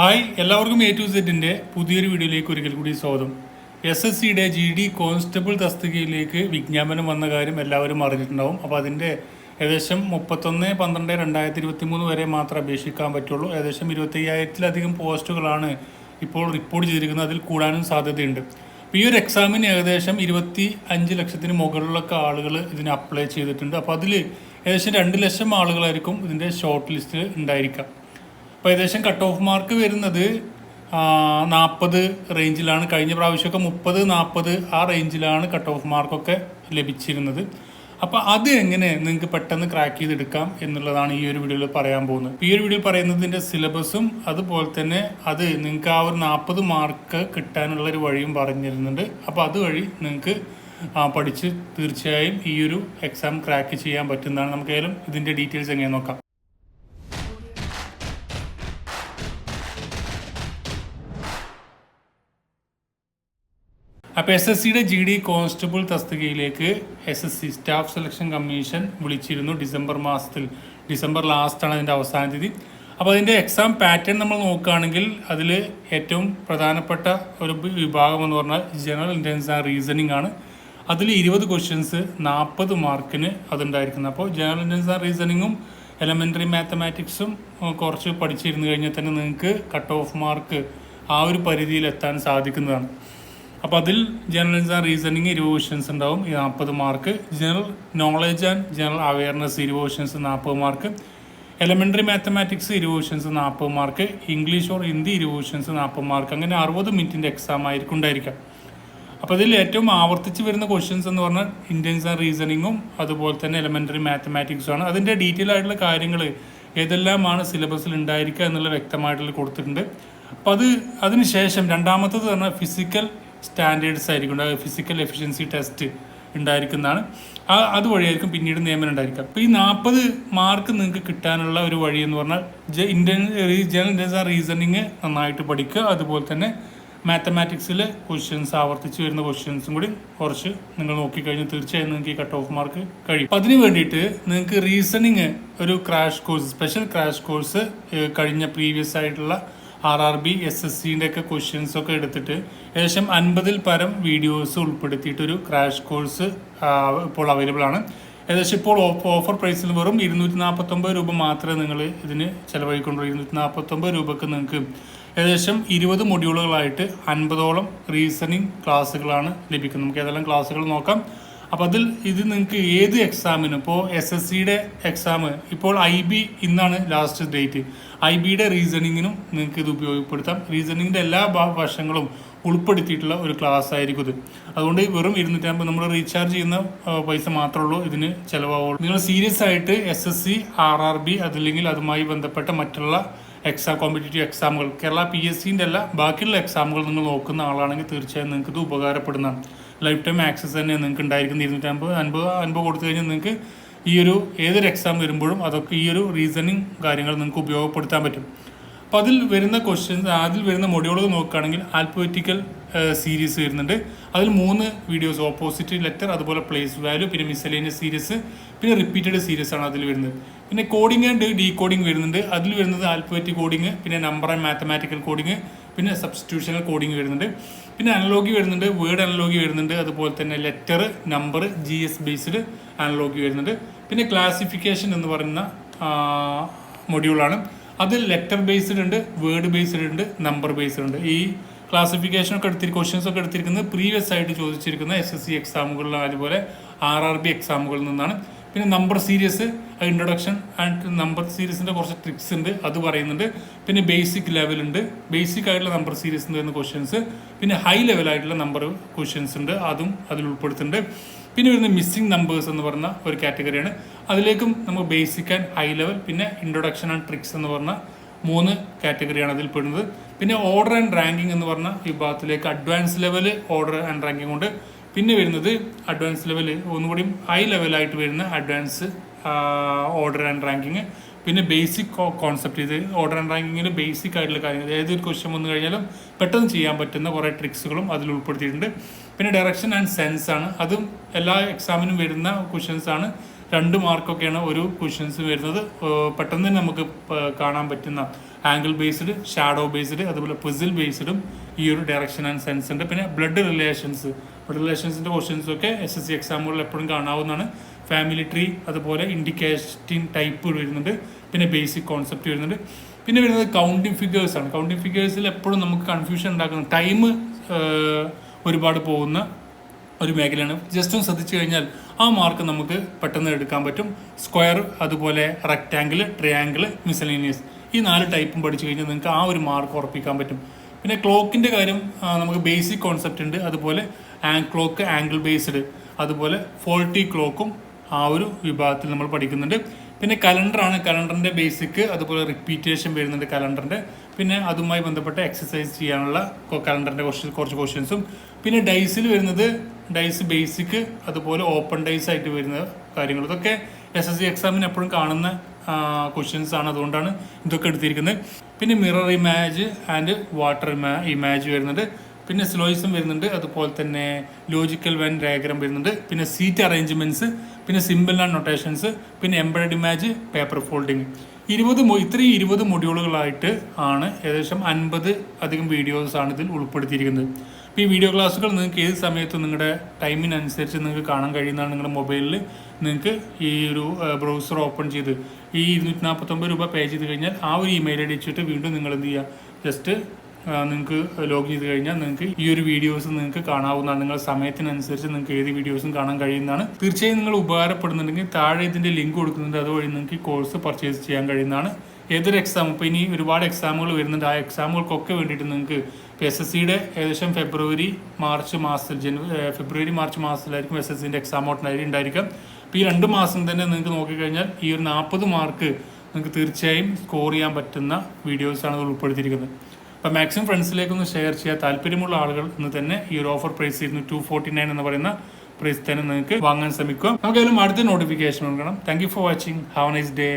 Hi എല്ലാവർക്കും A to സെറ്റിന്റെ പുതിയൊരു വീഡിയോയിലേക്ക് ഒരിക്കൽ കൂടി സ്വാഗതം. എസ് എസ് സിയുടെ ജി ഡി കോൺസ്റ്റബിൾ തസ്തികയിലേക്ക് വിജ്ഞാപനം വന്ന കാര്യം എല്ലാവരും അറിഞ്ഞിട്ടുണ്ടാവും. അപ്പോൾ അതിന്റെ ഏകദേശം മുപ്പത്തൊന്ന് പന്ത്രണ്ട് രണ്ടായിരത്തി ഇരുപത്തി മൂന്ന് വരെ മാത്രമേ അപേക്ഷിക്കാൻ പറ്റുള്ളൂ. ഏകദേശം ഇരുപത്തയ്യായിരത്തിലധികം പോസ്റ്റുകളാണ് ഇപ്പോൾ റിപ്പോർട്ട് ചെയ്തിരിക്കുന്നത്. അതിൽ കൂടാനും സാധ്യതയുണ്ട്. ഈ ഒരു എക്സാമിന് ഏകദേശം ഇരുപത്തി അഞ്ച് ലക്ഷത്തിന് മുകളിലൊക്കെ ആളുകൾ ഇതിന് അപ്ലൈ ചെയ്തിട്ടുണ്ട്. അപ്പോൾ അതിൽ ഏകദേശം രണ്ട് ലക്ഷം ആളുകളായിരിക്കും ഇതിന്റെ ഷോർട്ട് ലിസ്റ്റിൽ ഉണ്ടായിരിക്കുക. അപ്പോൾ ഏകദേശം കട്ട് ഓഫ് മാർക്ക് വരുന്നത് നാൽപ്പത് റേഞ്ചിലാണ് കഴിഞ്ഞ പ്രാവശ്യമൊക്കെ മുപ്പത് നാൽപ്പത് ആ റേഞ്ചിലാണ് കട്ട് ഓഫ് മാർക്കൊക്കെ ലഭിച്ചിരുന്നത്. അപ്പോൾ അത് എങ്ങനെ നിങ്ങൾക്ക് പെട്ടെന്ന് ക്രാക്ക് ചെയ്തെടുക്കാം എന്നുള്ളതാണ് ഈ ഒരു വീഡിയോയിൽ പറയാൻ പോകുന്നത്. ഈ ഒരു വീഡിയോ പറയുന്നതിന്റെ സിലബസും അതുപോലെ തന്നെ അത് നിങ്ങൾക്ക് ആ ഒരു നാൽപ്പത് മാർക്ക് കിട്ടാനുള്ള ഒരു വഴിയും പറഞ്ഞു തരുന്നുണ്ട് അപ്പോൾ അതുവഴി നിങ്ങൾക്ക് പഠിച്ച് തീർച്ചയായും ഈ ഒരു എക്സാം ക്രാക്ക് ചെയ്യാൻ പറ്റുന്നതാണ്. നമുക്ക് ഏതായാലും ഇതിന്റെ ഡീറ്റെയിൽസ് എങ്ങനെ നോക്കാം. അപ്പോൾ എസ് എസ് സിയുടെ ജി ഡി കോൺസ്റ്റബിൾ തസ്തികയിലേക്ക് S S C staff selection commission വിളിച്ചിരുന്നു ഡിസംബർ മാസത്തിൽ. ഡിസംബർ ലാസ്റ്റാണ് അതിന്റെ അവസാന തീയതി. അപ്പോൾ അതിന്റെ എക്സാം പാറ്റേൺ നമ്മൾ നോക്കുകയാണെങ്കിൽ അതിൽ ഏറ്റവും പ്രധാനപ്പെട്ട ഒരു വിഭാഗം എന്ന് പറഞ്ഞാൽ ജനറൽ ഇന്റലിജൻസ് ആൻഡ് റീസണിങ് ആണ്. അതിൽ ഇരുപത് ക്വസ്റ്റ്യൻസ് നാൽപ്പത് മാർക്കിന് അതുണ്ടായിരിക്കുന്നത്. അപ്പോൾ ജനറൽ ഇന്റലിജൻസ് ആൻഡ് റീസണിങ്ങും എലമെന്ററി മാത്തമാറ്റിക്സും കുറച്ച് പഠിച്ചിരുന്നു കഴിഞ്ഞാൽ തന്നെ നിങ്ങൾക്ക് കട്ട് ഓഫ് മാർക്ക് ആ ഒരു പരിധിയിൽ എത്താൻ സാധിക്കുന്നതാണ്. അപ്പോൾ അതിൽ ജേർണലിസം ആൻഡ് റീസണിങ് ഇരുപത് ക്വസ്റ്റ്യൻസ് ഉണ്ടാവും. നാൽപ്പത് mark general knowledge and general awareness ഇരുപത് ക്വസ്റ്റ്യൻസ് നാൽപ്പത് മാർക്ക് എലമെന്ററി മാത്തമാറ്റിക്സ് ഇരുപത് ക്വസ്റ്റ്യൻസ് നാൽപ്പത് മാർക്ക് ഇംഗ്ലീഷ് ഓർ ഹിന്ദി ഇരുപത് ക്വസ്റ്റ്യൻസ് നാൽപ്പത് മാർക്ക് അങ്ങനെ അറുപത് മിനിറ്റിന്റെ എക്സാം ആയിരിക്കും ഉണ്ടായിരിക്കാം അപ്പോൾ ഇതിൽ ഏറ്റവും ആവർത്തിച്ച് വരുന്ന ക്വസ്റ്റ്യൻസ് എന്ന് പറഞ്ഞാൽ ഇൻഡ്യൻസ് ആൻഡ് റീസണിങ്ങും അതുപോലെ തന്നെ എലമെന്ററി മാത്തമാറ്റിക്സും ആണ്. അതിന്റെ ഡീറ്റെയിൽ ആയിട്ടുള്ള കാര്യങ്ങൾ ഏതെല്ലാമാണ് സിലബസിൽ ഉണ്ടായിരിക്കുക എന്നുള്ള വ്യക്തമായിട്ടുള്ള കൊടുത്തിട്ടുണ്ട്. അപ്പോൾ അത് അതിനുശേഷം രണ്ടാമത്തത് പറഞ്ഞാൽ ഫിസിക്കൽ സ്റ്റാൻഡേർഡ്സ് ആയിരിക്കും ഫിസിക്കൽ എഫിഷ്യൻസി ടെസ്റ്റ് ഉണ്ടായിരിക്കുന്നതാണ്. അതുവഴിയായിരിക്കും പിന്നീട് നിയമനം ഉണ്ടായിരിക്കുക. അപ്പോൾ ഈ നാൽപ്പത് മാർക്ക് നിങ്ങൾക്ക് കിട്ടാനുള്ള ഒരു വഴി എന്ന് പറഞ്ഞാൽ ഇന്ത്യൻ ജനറൽ ഇന്ത്യൻസ് റീസണിങ് നന്നായിട്ട് പഠിക്കുക. അതുപോലെ തന്നെ മാത്തമാറ്റിക്സിലെ ക്വസ്റ്റ്യൻസ് ആവർത്തിച്ച് വരുന്ന ക്വസ്റ്റ്യൻസും കൂടി കുറച്ച് നിങ്ങൾ നോക്കിക്കഴിഞ്ഞാൽ തീർച്ചയായും നിങ്ങൾക്ക് ഈ കട്ട് ഓഫ് മാർക്ക് കഴിയും. അതിന് വേണ്ടിയിട്ട് നിങ്ങൾക്ക് റീസണിങ് ഒരു crash course special crash course കഴിഞ്ഞ പ്രീവിയസ് ആയിട്ടുള്ള R R B S S സിന്റെ ഒക്കെ ക്വസ്റ്റ്യൻസ് ഒക്കെ എടുത്തിട്ട് ഏകദേശം അൻപതിൽ പരം വീഡിയോസ് ഉൾപ്പെടുത്തിയിട്ടൊരു ക്രാഷ് കോഴ്സ് ഇപ്പോൾ അവൈലബിൾ ആണ്. ഏകദേശം ഇപ്പോൾ ഓഫർ പ്രൈസിൽ വെറും ഇരുന്നൂറ്റി നാൽപ്പത്തൊമ്പത് രൂപ മാത്രമേ നിങ്ങൾ ഇതിന് ചിലവഴിക്കൊണ്ടുള്ളൂ ഇരുന്നൂറ്റി നാൽപ്പത്തൊമ്പത് രൂപക്ക് നിങ്ങൾക്ക് ഏകദേശം ഇരുപത് മൊഡ്യൂളുകളായിട്ട് അൻപതോളം റീസണിങ് ക്ലാസ്സുകളാണ് ലഭിക്കുന്നത്. നമുക്ക് ഏതെല്ലാം ക്ലാസ്സുകൾ നോക്കാം? അപ്പോൾ അതിൽ ഇത് നിങ്ങൾക്ക് ഏത് എക്സാമിന് ഇപ്പോൾ എസ് എസ് സിയുടെ എക്സാം ഇപ്പോൾ ഐ ബി ഇന്നാണ് ലാസ്റ്റ് ഡേറ്റ് ഐ ബിയുടെ റീസണിങ്ങിനും നിങ്ങൾക്ക് ഇത് ഉപയോഗപ്പെടുത്താം. റീസണിങ്ങിന്റെ എല്ലാ വശങ്ങളും ഉൾപ്പെടുത്തിയിട്ടുള്ള ഒരു ക്ലാസ് ആയിരിക്കും ഇത്. അതുകൊണ്ട് വെറും ഇരുന്നൂറ്റമ്പത് നമ്മൾ റീചാർജ് ചെയ്യുന്ന പൈസ മാത്രമേ ഉള്ളൂ. ഇതിന് ചിലവാകുള്ളൂ നിങ്ങൾ സീരിയസ് ആയിട്ട് S S C R R B അതല്ലെങ്കിൽ അതുമായി ബന്ധപ്പെട്ട മറ്റുള്ള എക്സാം കോമ്പറ്റേറ്റീവ് എക്സാമുകൾ കേരള പി എസ് സിന്റെ അല്ല ബാക്കിയുള്ള എക്സാമുകൾ നിങ്ങൾ നോക്കുന്ന ആളാണെങ്കിൽ തീർച്ചയായും നിങ്ങൾക്ക് ഇത് ഉപകാരപ്പെടുന്നതാണ്. ലൈഫ് ടൈം ആക്സസ് തന്നെ നിങ്ങൾക്ക് ഉണ്ടായിരിക്കുന്ന ഇരുന്നൂറ്റമ്പത് അൻപത് അൻപത് കൊടുത്തു കഴിഞ്ഞാൽ നിങ്ങൾക്ക് ഈ ഒരു ഏതൊരു എക്സാം വരുമ്പോഴും അതൊക്കെ ഈ ഒരു റീസണിങ് കാര്യങ്ങൾ നിങ്ങൾക്ക് ഉപയോഗപ്പെടുത്താൻ പറ്റും. അപ്പോൾ അതിൽ വരുന്ന ക്വസ്റ്റ്യൻസ് അതിൽ വരുന്ന മൊഡ്യൂളുകൾ നോക്കുകയാണെങ്കിൽ ആൽഫബറ്റിക്കൽ സീരീസ് വരുന്നുണ്ട്. അതിൽ മൂന്ന് വീഡിയോസ് ഓപ്പോസിറ്റ് ലെറ്റർ അതുപോലെ പ്ലേസ് വാല്യൂ പിന്നെ മിസലേനിയസ് സീരീസ് പിന്നെ റിപ്പീറ്റഡ് സീരീസ് ആണ് അതിൽ വരുന്നത്. പിന്നെ കോഡിംഗ് ആൻഡ് ഡീ കോഡിംഗ് വരുന്നുണ്ട്. അതിൽ വരുന്നത് ആൽഫബറ്റിക് കോഡിംഗ് പിന്നെ നമ്പർ ആൻഡ് മാത്തമാറ്റിക്കൽ കോഡിംഗ് പിന്നെ സബ്സ്റ്റിറ്റ്യൂഷണൽ കോഡിംഗ് വരുന്നുണ്ട്. പിന്നെ അനലോഗി വരുന്നുണ്ട് വേർഡ് അനലോഗി വരുന്നുണ്ട് അതുപോലെ തന്നെ letter number G S based analogy വരുന്നുണ്ട്. പിന്നെ ക്ലാസിഫിക്കേഷൻ എന്ന് പറയുന്ന മൊഡ്യൂളാണ് അത് ലെറ്റർ ബേസ്ഡ് ഉണ്ട് വേർഡ് ബേസ്ഡ് ഉണ്ട് നമ്പർ ബേസ്ഡ് ഉണ്ട്. ഈ ക്ലാസിഫിക്കേഷൻ ഒക്കെ എടുത്തിരി ക്വസ്റ്റ്യൻസ് ഒക്കെ എടുത്തിരിക്കുന്നത് പ്രീവിയസ് ആയിട്ട് ചോദിച്ചിരിക്കുന്ന എസ് എസ് സി എക്സാമുകളിൽ അതുപോലെ ആർ ആർ ബി എക്സാമുകളിൽ നിന്നാണ്. പിന്നെ number series introduction and number സീരീസിന്റെ കുറച്ച് ട്രിക്സ് ഉണ്ട് അത് പറയുന്നുണ്ട്. പിന്നെ ബേസിക് ലെവലുണ്ട് ഉണ്ട്. ബേസിക് ആയിട്ടുള്ള നമ്പർ സീരീസ് വരുന്ന ക്വസ്റ്റ്യൻസ് പിന്നെ ഹൈ ലെവലായിട്ടുള്ള നമ്പർ ക്വസ്റ്റ്യൻസ് ഉണ്ട് അതും അതിൽ ഉൾപ്പെടുത്തുന്നുണ്ട്. പിന്നെ വരുന്ന മിസ്സിംഗ് നമ്പേഴ്സ് എന്ന് പറഞ്ഞ ഒരു കാറ്റഗറിയാണ് അതിലേക്കും നമുക്ക് ബേസിക് ആൻഡ് ഹൈ ലെവൽ പിന്നെ ഇൻട്രൊഡക്ഷൻ ആൻഡ് ട്രിക്സ് എന്ന് പറഞ്ഞ മൂന്ന് കാറ്റഗറിയാണ് അതിൽ പെടുന്നത് പിന്നെ ഓർഡർ ആൻഡ് റാങ്കിങ് എന്ന് പറഞ്ഞ വിഭാഗത്തിലേക്ക് advance level order and ranking ഉണ്ട്. പിന്നെ വരുന്നത് അഡ്വാൻസ് ലെവൽ ഒന്നുകൂടി ഹൈ ലെവലായിട്ട് വരുന്ന അഡ്വാൻസ് ഓർഡർ ആൻഡ് റാങ്കിങ് പിന്നെ ബേസിക് കോൺസെപ്റ്റ് ഇത് ഓർഡർ ആൻഡ് റാങ്കിങ്ങിൽ ബേസിക് ആയിട്ടുള്ള കാര്യങ്ങൾ ഏതൊരു ക്വസ്റ്റ്യൻ വന്നു കഴിഞ്ഞാലും പെട്ടെന്ന് ചെയ്യാൻ പറ്റുന്ന കുറേ ട്രിക്സുകളും അതിൽ ഉൾപ്പെടുത്തിയിട്ടുണ്ട്. പിന്നെ ഡയറക്ഷൻ ആൻഡ് സെൻസ് ആണ്. അതും എല്ലാ എക്സാമിനും വരുന്ന ക്വസ്റ്റ്യൻസ് ആണ്. രണ്ട് മാർക്കൊക്കെയാണ് ഒരു ക്വസ്റ്റ്യൻസ് വരുന്നത്. പെട്ടെന്ന് നമുക്ക് കാണാൻ പറ്റുന്ന ആംഗിൾ ബേസ്ഡ് ഷാഡോ ബേസ്ഡ് അതുപോലെ പെസിൽ ബേസ്ഡും ഈ ഒരു ഡയറക്ഷൻ ആൻഡ് സെൻസ് ഉണ്ട്. പിന്നെ ബ്ലഡ് റിലേഷൻസ് ബ്ലഡ് റിലേഷൻസിന്റെ ക്വസ്റ്റ്യൻസ് ഒക്കെ എസ് എസ് സി എക്സാമുകളിൽ എപ്പോഴും കാണാവുന്നതാണ്. ഫാമിലി ട്രീ അതുപോലെ ഇൻഡിക്കേഷൻ ടൈപ്പ് വരുന്നുണ്ട്. പിന്നെ ബേസിക് കോൺസെപ്റ്റ് വരുന്നുണ്ട്. പിന്നെ വരുന്നത് കൗണ്ടിങ് ഫിഗേഴ്സ് ആണ്. കൗണ്ടിങ് ഫിഗേഴ്സിൽ എപ്പോഴും നമുക്ക് കൺഫ്യൂഷൻ ഉണ്ടാക്കുന്ന ടൈം ഒരുപാട് പോകുന്ന ഒരു മേഖലയാണ്. ജസ്റ്റ് ഒന്ന് ശ്രദ്ധിച്ചു കഴിഞ്ഞാൽ ആ മാർക്ക് നമുക്ക് പെട്ടെന്ന് എടുക്കാൻ പറ്റും. സ്ക്വയർ അതുപോലെ റെക്റ്റാങ്കിൾ ട്രയാങ്കിൾ മിസലേനിയസ് ഈ നാല് ടൈപ്പും പഠിച്ചു കഴിഞ്ഞാൽ നിങ്ങൾക്ക് ആ ഒരു മാർക്ക് ഉറപ്പിക്കാൻ പറ്റും. പിന്നെ ക്ലോക്കിന്റെ കാര്യം നമുക്ക് ബേസിക് കോൺസെപ്റ്റ് ഉണ്ട്. അതുപോലെ ക്ലോക്ക് ആംഗിൾ ബേസ്ഡ്. അതുപോലെ ഫോൾട്ടി ക്ലോക്കും ആ ഒരു വിഭാഗത്തിൽ നമ്മൾ പഠിക്കുന്നുണ്ട്. പിന്നെ കലണ്ടറാണ് കലണ്ടറിന്റെ ബേസിക് അതുപോലെ റിപ്പീറ്റേഷൻ വരുന്നുണ്ട് കലണ്ടറിന്റെ പിന്നെ അതുമായി ബന്ധപ്പെട്ട എക്സസൈസ് ചെയ്യാനുള്ള കലണ്ടറിന്റെ കുറച്ച് കുറച്ച് ക്വസ്റ്റ്യൻസും പിന്നെ ഡൈസിൽ വരുന്നത് ഡൈസ് ബേസിക് അതുപോലെ ഓപ്പൺ ഡൈസ് ആയിട്ട് വരുന്ന കാര്യങ്ങൾ ഇതൊക്കെ എസ് എസ് സി എക്സാമിന് എപ്പോഴും കാണുന്ന ക്വസ്റ്റ്യൻസ് ആണ് അതുകൊണ്ടാണ് ഇതൊക്കെ എടുത്തിരിക്കുന്നത്. പിന്നെ mirror image and water image വരുന്നുണ്ട്. പിന്നെ സ്ലോയിസും വരുന്നുണ്ട്. അതുപോലെ തന്നെ ലോജിക്കൽ വെൻ ഡയഗ്രാം വരുന്നുണ്ട്. പിന്നെ സീറ്റ് അറേഞ്ച്മെന്റ്സ് പിന്നെ സിമ്പിൾ ആൻഡ് നൊട്ടേഷൻസ് പിന്നെ എംബ്രോയ്ഡ് ഇമാജ് പേപ്പർ ഫോൾഡിങ് ഇരുപത് ഇത്രയും ഇരുപത് മൊഡ്യൂളുകളായിട്ട് ആണ് ഏകദേശം അൻപത് അധികം വീഡിയോസ് ആണ് ഇതിൽ ഉൾപ്പെടുത്തിയിരിക്കുന്നത്. അപ്പോൾ ഈ വീഡിയോ ക്ലാസ്സുകൾ നിങ്ങൾക്ക് ഏത് സമയത്തും നിങ്ങളുടെ ടൈമിനനുസരിച്ച് നിങ്ങൾക്ക് കാണാൻ കഴിയുന്നതാണ് നിങ്ങളുടെ മൊബൈലിൽ നിങ്ങൾക്ക് ഈ ഒരു ബ്രൗസർ ഓപ്പൺ ചെയ്ത് ഈ ഇരുന്നൂറ്റി നാൽപ്പത്തൊമ്പത് രൂപ പേ ചെയ്ത് കഴിഞ്ഞാൽ ആ ഒരു ഇമെയിൽ അടിച്ചിട്ട് വീണ്ടും നിങ്ങൾ എന്ത് ചെയ്യുക? ജസ്റ്റ് നിങ്ങൾക്ക് ലോഗിൻ ചെയ്ത് കഴിഞ്ഞാൽ നിങ്ങൾക്ക് ഈ ഒരു വീഡിയോസ് നിങ്ങൾക്ക് കാണാവുന്നതാണ്. നിങ്ങൾ സമയത്തിനനുസരിച്ച് നിങ്ങൾക്ക് ഏത് വീഡിയോസും കാണാൻ കഴിയുന്നതാണ്. തീർച്ചയായും നിങ്ങൾ ഉപകാരപ്പെടുന്നുണ്ടെങ്കിൽ താഴെ ഇതിന്റെ ലിങ്ക് കൊടുക്കുന്നുണ്ട്. അതുവഴി നിങ്ങൾക്ക് ഈ കോഴ്സ് പർച്ചേസ് ചെയ്യാൻ കഴിയുന്നതാണ്. ഏതൊരു എക്സാം ഇപ്പോൾ ഇനി ഒരുപാട് എക്സാമുകൾ വരുന്നുണ്ട്. ആ എക്സാമുകൾക്കൊക്കെ വേണ്ടിയിട്ട് നിങ്ങൾക്ക് ഇപ്പോൾ എസ് എസ് സിയുടെ ഏകദേശം ഫെബ്രുവരി മാർച്ച് മാസത്തിൽ ജനുവരി ഫെബ്രുവരി മാർച്ച് മാസത്തിലായിരിക്കും എസ് എസ് സിന്റെ എക്സാം ഉണ്ടായിരിക്കാം അപ്പോൾ ഈ രണ്ട് മാസം തന്നെ നിങ്ങൾക്ക് നോക്കിക്കഴിഞ്ഞാൽ ഈ ഒരു നാൽപ്പത് മാർക്ക് നിങ്ങൾക്ക് തീർച്ചയായും സ്കോർ ചെയ്യാൻ പറ്റുന്ന വീഡിയോസാണ് ഉൾപ്പെടുത്തിയിരിക്കുന്നത്. അപ്പോൾ മാക്സിമം ഫ്രണ്ട്സിലേക്കൊന്ന് ഷെയർ ചെയ്യാൻ താല്പര്യമുള്ള ആളുകൾ ഇന്ന് തന്നെ ഈ ഒരു ഓഫർ പ്രൈസ് ഇരുന്നു ടു ഫോർട്ടി നയൻ എന്ന് പറയുന്ന പ്രൈസ് തന്നെ നിങ്ങൾക്ക് വാങ്ങാൻ ശ്രമിക്കുക. നമുക്ക് അതിലും അടുത്ത നോട്ടിഫിക്കേഷൻ കൊടുക്കണം thank for watching have nice day